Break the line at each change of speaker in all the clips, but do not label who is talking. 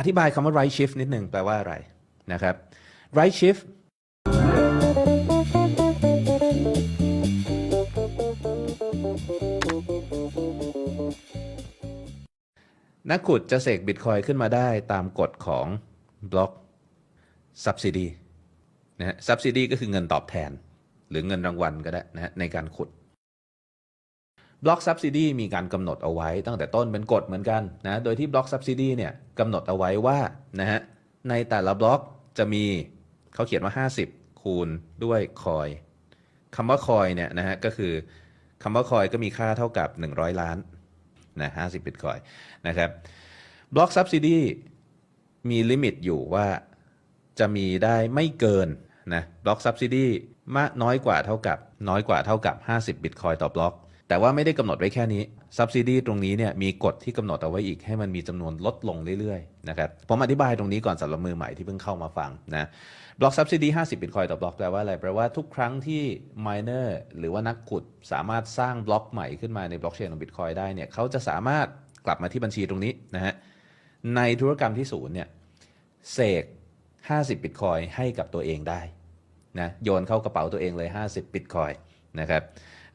อธิบายคำว่า right shift นิดหนึ่งแปลว่าอะไรนะครับ right shift นักขุดจะเสกบิตคอยขึ้นมาได้ตามกฎของบล็อก subsidy นะฮะ subsidy ก็คือเงินตอบแทน หรือเงินรางวัลก็ได้นะฮะในการขุด บล็อก subsidy มีการกำหนดเอาไว้ตั้งแต่ต้นเป็นกฎเหมือนกันนะโดยที่บล็อก subsidy เนี่ยกำหนดเอาไว้ว่านะฮะในแต่ละบล็อกจะมีเขาเขียนว่า 50 คูณด้วยคอยคำว่าคอยเนี่ยนะฮะก็คือคำว่าคอยก็มีค่าเท่ากับ 100 ล้านนะ50บิตคอยนะครับบล็อก subsidy มีลิมิตอยู่ว่าจะมีได้ไม่เกินนะบล็อก subsidy มากน้อยกว่าเท่ากับน้อยกว่าเท่ากับ 50บิตคอยต่อบล็อก แต่ว่าไม่ได้กำหนดไว้แค่นี้ subsidy ตรงนี้เนี่ยมีกฎที่กำหนดเอาไว้อีกให้มันมีจำนวนลดลงเรื่อยๆนะครับผมอธิบายตรงนี้ก่อนสำหรับมือใหม่ที่เพิ่งเข้ามาฟังนะบล็อก subsidy 50บิตคอยต่อบล็อกแปลว่าอะไรแปลว่าทุกครั้งที่ miner หรือว่านักขุดสามารถสร้างบล็อกใหม่ขึ้นมาในบล็อกเชนของบิตคอยได้เนี่ยเขาจะสามารถกลับมาที่บัญชีตรงนี้นะฮะในธุรกรรมที่ศูนย์เนี่ยเสก50บิตคอยให้กับตัวเองได้นะโยนเข้ากระเป๋าตัวเองเลย 50บิตคอยนะครับ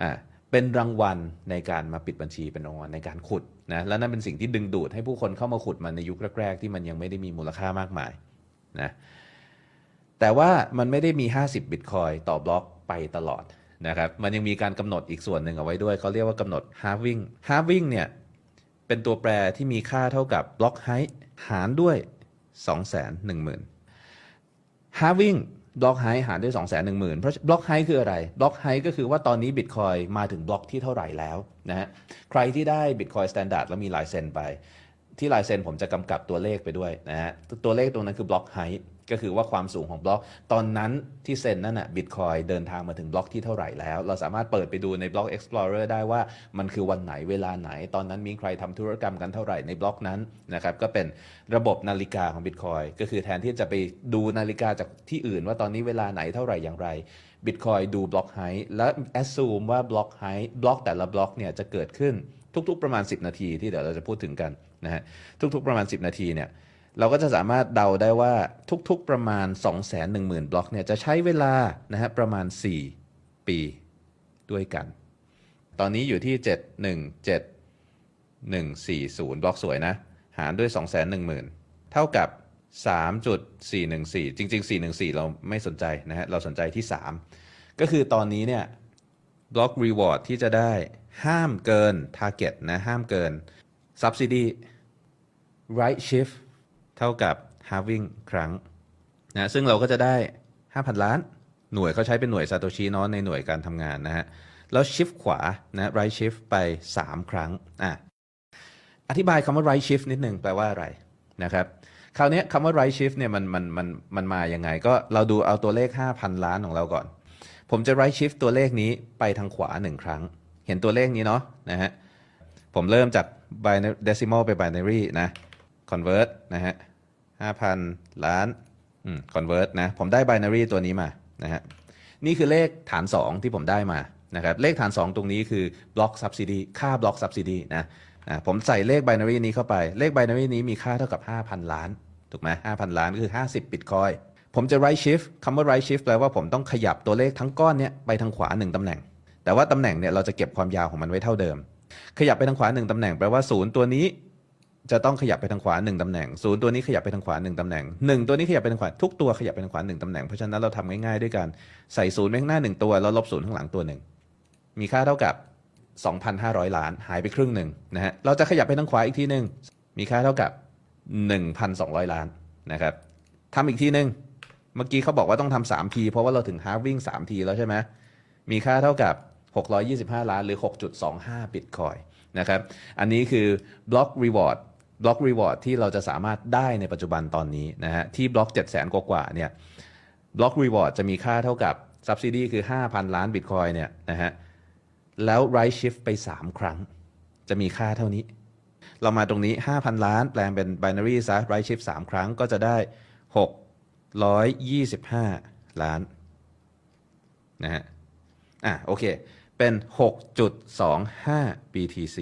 อ่า เป็นรางวัลในการมาปิดบัญชีเป็นรางวัลในการขุดนะและนั่นเป็นสิ่งที่ดึงดูดให้ผู้คนเข้ามาขุดมันในยุคแรกๆที่มันยังไม่ได้มีมูลค่ามากมายนะแต่ว่ามันไม่ได้มี 50 บิตคอยต่อบล็อกไปตลอดนะครับมันยังมีการกำหนดอีกส่วนหนึ่งเอาไว้ด้วยเขาเรียกว่ากำหนด halving halving เนี่ยเป็นตัวแปรที่มีค่าเท่ากับบล็อกไฮหารด้วย 210,000 halving บล็อกไฮหารด้วย2 1 0 0 0 0เพราะบล็อกไฮคืออะไรบล็อกไฮก็คือว่าตอนนี้บิตคอยมาถึงบล็อกที่เท่าไหร่แล้วนะฮะใครที่ได้บิตคอยสแตนดาร์ดแล้วมีลายเซ็นไป ที่ลายเซ็นผมจะกำกับตัวเลขไปด้วยนะฮะตัวเลขตรงนั้นคือบล็อกไฮ ก็คือว่าความสูงของบล็อก ตอนนั้นที่เซ็นนั่นน่ะบิตคอยเดินทางมาถึงบล็อกที่เท่าไหร่แล้ว เราสามารถเปิดไปดูในบล็อก Explorer ได้ว่ามันคือวันไหนเวลาไหน ตอนนั้นมีใครทำธุรกรรมกันเท่าไหร่ในบล็อกนั้นนะครับก็เป็นระบบนาฬิกาของบิตคอยก็คือแทนที่จะไปดูนาฬิกาจากที่อื่น ว่าตอนนี้เวลาไหนเท่าไหร่อย่างไรบิตคอยดูบล็อกไฮและแอสซูมว่าบล็อกไฮบล็อกแต่ละบล็อกเนี่ยจะเกิดขึ้นทุกๆประมาณ 10 นาทีที่เดี๋ยวเราจะพูดถึงกันนะฮะทุกๆประมาณ 10 นาทีเนี่ย เราก็จะสามารถเดาได้ว่าทุกๆประมาณ 210,000 บล็อกเนี่ยจะใช้เวลานะฮะประมาณ 4 ปีด้วยกัน ตอนนี้อยู่ที่ 717140 บล็อกสวยนะ หารด้วย 210,000 เท่ากับ 3.414 จริง ๆ 414 เราไม่สนใจนะฮะเราสนใจที่ 3 ก็คือตอนนี้เนี่ยบล็อกรีวอร์ดที่จะได้ห้ามเกิน Target นะห้ามเกิน Subsidy right shift เท่ากับ halving ครั้งนะซึ่งเราก็จะได้ 5,000 ล้าน หน่วยเขาใช้เป็นหน่วยซาโตชิเนาะในหน่วยการทำงานนะฮะ แล้ว shift ขวานะ right shift ไป 3 ครั้งอะอธิบายคำว่า right shift นิดหนึ่งแปลว่าอะไรนะครับคราวนี้คำว่า right shift เนี่ยมันมันมันมันมายังไง ก็เราดูเอาตัวเลข 5,000 ล้านของเราก่อน ผมจะ right shift ตัวเลขนี้ไปทางขวา 1 ครั้ง เห็นตัวเลขนี้เนาะนะฮะผมเริ่มจาก binary decimal ไป binary นะ convert นะฮะ5,000ล้านอืม convert นะ ผมได้ binary ตัวนี้มานะฮะนี่คือเลขฐาน 2 ที่ผมได้มานะครับเลขฐาน 2 ตรงนี้คือ block subsidy ค่า block subsidy นะนะผมใส่เลข binary นี้เข้าไปเลข binary นี้มีค่าเท่ากับ 5,000 ล้าน ถูกไหม5,000 ล้านก็คือ 50 bitcoin ผมจะ right shift คำว่า right shift แปลว่าผมต้องขยับตัวเลขทั้งก้อนเนี้ยไปทางขวา 1ตำแหน่ง แต่ว่าตำแหน่งเนี่ยเราจะเก็บความยาวของมันไว้เท่าเดิม ขยับไปทางขวา 1ตำแหน่งแปลว่าศูนย์ตัวนี้ จะต้องขยับไปทางขวา1ตำแหน่งศูนย์ตัวนี้ขยับไปทางขวา1ตำแหน่งหนึ่งตัวนี้ขยับไปทางขวาทุกตัวขยับไปทางขวา1ตำแหน่งเพราะฉะนั้นเราทำง่ายๆด้วยกันใส่ศูนย์ไว้ข้างหน้า 1 ตัวแล้วลบศูนย์ข้างหลังตัวหนึ่งมีค่าเท่ากับ 2,500 ล้านหายไปครึ่งหนึ่งนะฮะเราจะขยับไปทางขวาอีกทีหนึ่งมีค่าเท่ากับ 1,200 ล้านนะครับทำอีกทีหนึ่งเมื่อกี้เขาบอกว่าต้องทำา3ทีเพราะว่าเราถึง halving 3ทีแล้วใช่ไหมมีค่าเท่ากับ 625 ล้านหรือ 6.25บิตคอยนะครับอันนี้คือบล็อกรีวอร์ด บล็อกรีวอร์ดที่เราจะสามารถได้ในปัจจุบันตอนนี้นะฮะที่บล็อก 7 0 0 0 0 0 กว่าเนี่ยบล็อกรีวอร์ดจะมีค่าเท่ากับ subsidy คือ 5,000 ล้านบิตคอยเนี่ยนะฮะแล้ว right shift ไป 3 ครั้ง จะมีค่าเท่านี้ เรามาตรงนี้ 5,000 ล้าน แปลงเป็น binary ซะ right shift 3ครั้งก็จะได้ 625 ล้านนะฮะอะโอเค เป็น 6.25 BTC